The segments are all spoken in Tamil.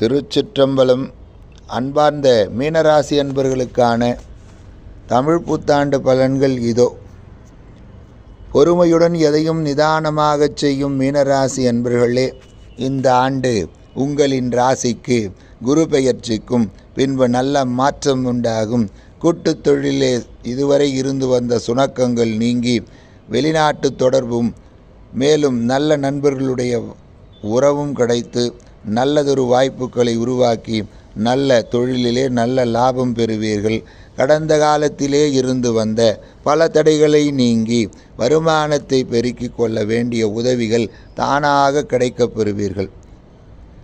திருச்சிற்றம்பலம் அன்பார்ந்த மீனராசி அன்பர்களுக்கான தமிழ் புத்தாண்டு பலன்கள் இதோ. பொறுமையுடன் எதையும் நிதானமாகச் செய்யும் மீனராசி அன்பர்களே இந்த ஆண்டு உங்களின் ராசிக்கு குரு பெயர்ச்சிக்கும் பின்பு நல்ல மாற்றம் உண்டாகும். கூட்டுத் தொழிலே இதுவரை இருந்து வந்த சுணக்கங்கள் நீங்கி வெளிநாட்டு தொடர்பும் மேலும் நல்ல நண்பர்களுடைய உறவும் கிடைத்து நல்லதொரு வாய்ப்புகளை உருவாக்கி நல்ல தொழிலிலே நல்ல லாபம் பெறுவீர்கள். கடந்த காலத்திலே இருந்து வந்த பல தடைகளை நீங்கி வருமானத்தை பெருக்கிக் கொள்ள வேண்டிய உதவிகள் தானாக கிடைக்கப் பெறுவீர்கள்.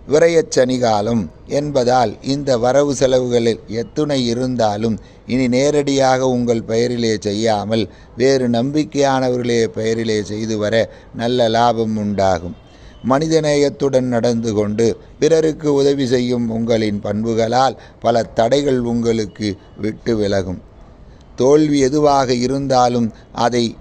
விரயச் சனிகாலம் என்பதால் இந்த வரவு செலவுகளில் எத்துணை இருந்தாலும் இனி நேரடியாக உங்கள் பெயரிலே செய்யாமல் வேறு நம்பிக்கையானவர்களே பெயரிலே செய்து வர நல்ல லாபம் உண்டாகும். மனிதநேயத்துடன் நடந்து கொண்டு பிறருக்கு உதவி செய்யும் உங்களின் பண்புகளால் பல தடைகள் உங்களுக்கு விட்டு விலகும். தோல்வி எதுவாக இருந்தாலும் அதை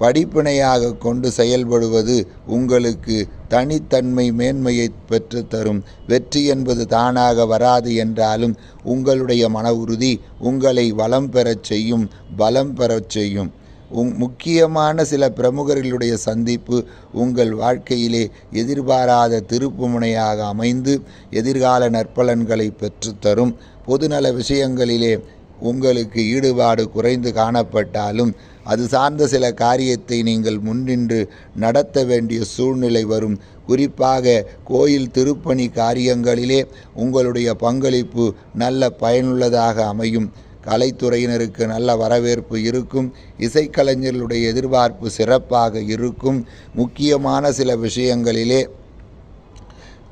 படிப்பினையாக கொண்டு செயல்படுவது உங்களுக்கு தனித்தன்மை மேன்மையை பெற்றுத்தரும். வெற்றி என்பது தானாக வராது என்றாலும் உங்களுடைய மன உறுதி உங்களை வளம் பெறச் செய்யும் பலம் பெறச் செய்யும். உங் முக்கியமான சில பிரமுகர்களுடைய சந்திப்பு உங்கள் வாழ்க்கையிலே எதிர்பாராத திருப்புமுனையாக அமைந்து எதிர்கால நற்பலன்களை பெற்றுத்தரும் பொதுநல விஷயங்களிலே உங்களுக்கு ஈடுபாடு குறைந்து காணப்பட்டாலும் அது சார்ந்த சில காரியத்தை நீங்கள் முன்னின்று நடத்த வேண்டிய சூழ்நிலை வரும். குறிப்பாக கோயில் திருப்பணி காரியங்களிலே உங்களுடைய பங்களிப்பு நல்ல பயனுள்ளதாக அமையும். கலைத்துறையினருக்கு நல்ல வரவேற்பு இருக்கும். இசைக்கலைஞர்களுடைய எதிர்பார்ப்பு சிறப்பாக இருக்கும். முக்கியமான சில விஷயங்களிலே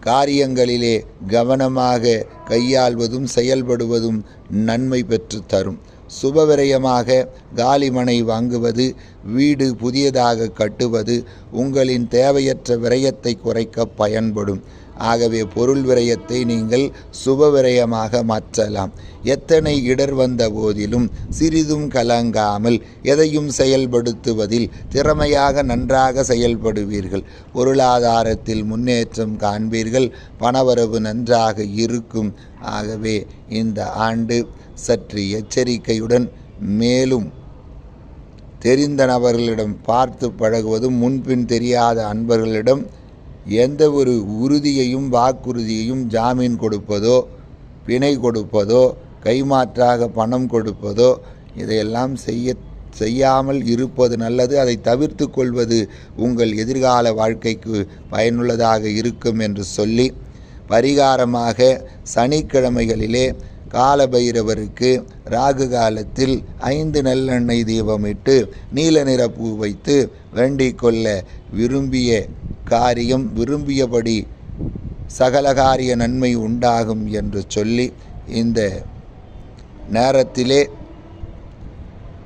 காரியங்களிலே கவனமாக கையாள்வதும் செயல்படுவதும் நன்மை பெற்று தரும். சுபவிரயமாக காலிமனை வாங்குவது வீடு புதியதாக கட்டுவது உங்களின் தேவையற்ற விரயத்தை குறைக்க பயன்படும். ஆகவே பொருள் விரயத்தை நீங்கள் சுப விரயமாக மாற்றலாம். எத்தனை இடர் வந்த போதிலும் சிறிதும் கலங்காமல் எதையும் செயல்படுத்துவதில் திறமையாக நன்றாக செயல்படுவீர்கள். பொருளாதாரத்தில் முன்னேற்றம் காண்பீர்கள். பணவரவு நன்றாக இருக்கும். ஆகவே இந்த ஆண்டு சற்று எச்சரிக்கையுடன் மேலும் தெரிந்த நபர்களிடம் பார்த்து பழகுவதும் முன்பின் தெரியாத அன்பர்களிடம் எந்த ஒரு உறுதியையும் வாக்குறுதியையும் ஜாமீன் கொடுப்பதோ பிணை கொடுப்பதோ கைமாற்றாக பணம் கொடுப்பதோ இதையெல்லாம் செய்ய செய்யாமல் இருப்பது நல்லது. அதை தவிர்த்து கொள்வது உங்கள் எதிர்கால வாழ்க்கைக்கு பயனுள்ளதாக இருக்கும் என்று சொல்லி பரிகாரமாக சனிக்கிழமைகளிலே காலபைரவருக்கு ராகு காலத்தில் ஐந்து நல்லெண்ணெய் தீபமிட்டு நீல நிற பூ வைத்து வேண்டிக் கொள்ள விரும்பிய காரியம் விரும்பியபடி சகல காரிய நன்மை உண்டாகும் என்று சொல்லி இந்த நேரத்திலே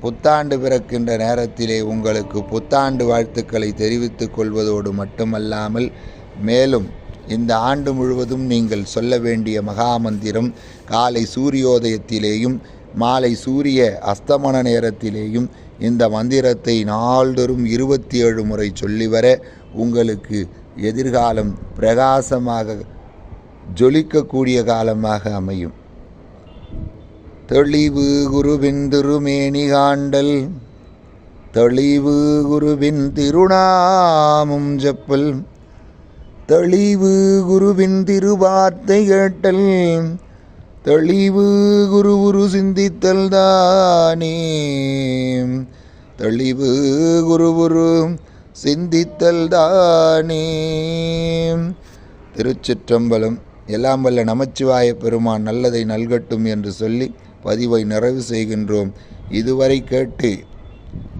புத்தாண்டு பிறக்கின்ற நேரத்திலே உங்களுக்கு புத்தாண்டு வாழ்த்துக்களை தெரிவித்துக் கொள்வதோடு மட்டுமல்லாமல் மேலும் இந்த ஆண்டு முழுவதும் நீங்கள் சொல்ல வேண்டிய மகாமந்திரம் காலை சூரியோதயத்திலேயும் மாலை சூரிய அஸ்தமன நேரத்திலேயும் இந்த மந்திரத்தை நாள்தோறும் இருபத்தி ஏழு முறை சொல்லி வர உங்களுக்கு எதிர்காலம் பிரகாசமாக ஜொலிக்கக்கூடிய காலமாக அமையும். தெளிவு குருவின் திருமேனி காண்டல் தெளிவு குருவின் திருநாமும் ஜப்பல் தெளிவு குருவின் திருவார்த்தை கேட்டல் தெளிவு குரு குரு சிந்தித்தல் தானே. தெளிவு குரு குரு சிந்தித்தல் தானே திருச்சிற்றம்பலம் எல்லாம் வல்ல நமச்சிவாய பெருமான் நல்லதை நல்கட்டும் என்று சொல்லி பதிவை நிறைவு செய்கின்றோம். இதுவரை கேட்டு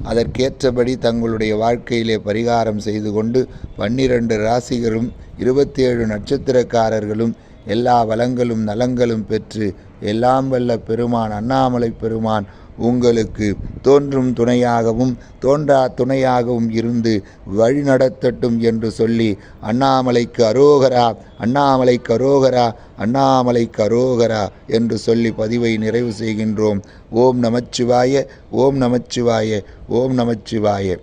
அதற்கேற்றபடி தங்களுடைய வாழ்க்கையிலே பரிகாரம் செய்து கொண்டு பன்னிரண்டு ராசிகளும் இருபத்தி ஏழு நட்சத்திரக்காரர்களும் எல்லா வளங்களும் நலங்களும் பெற்று எல்லாம் வல்ல பெருமான் அண்ணாமலை பெருமான் உங்களுக்கு தோன்றும் துணையாகவும் தோன்றா துணையாகவும் இருந்து வழி நடத்தட்டும் என்று சொல்லி அண்ணாமலைக்கு அரோகரா அண்ணாமலைக்கு அரோகரா அண்ணாமலைக்கு அரோகரா என்று சொல்லி பதிவை நிறைவு செய்கின்றோம். ஓம் நமச்சிவாய ஓம் நமச்சிவாய ஓம் நமச்சிவாய.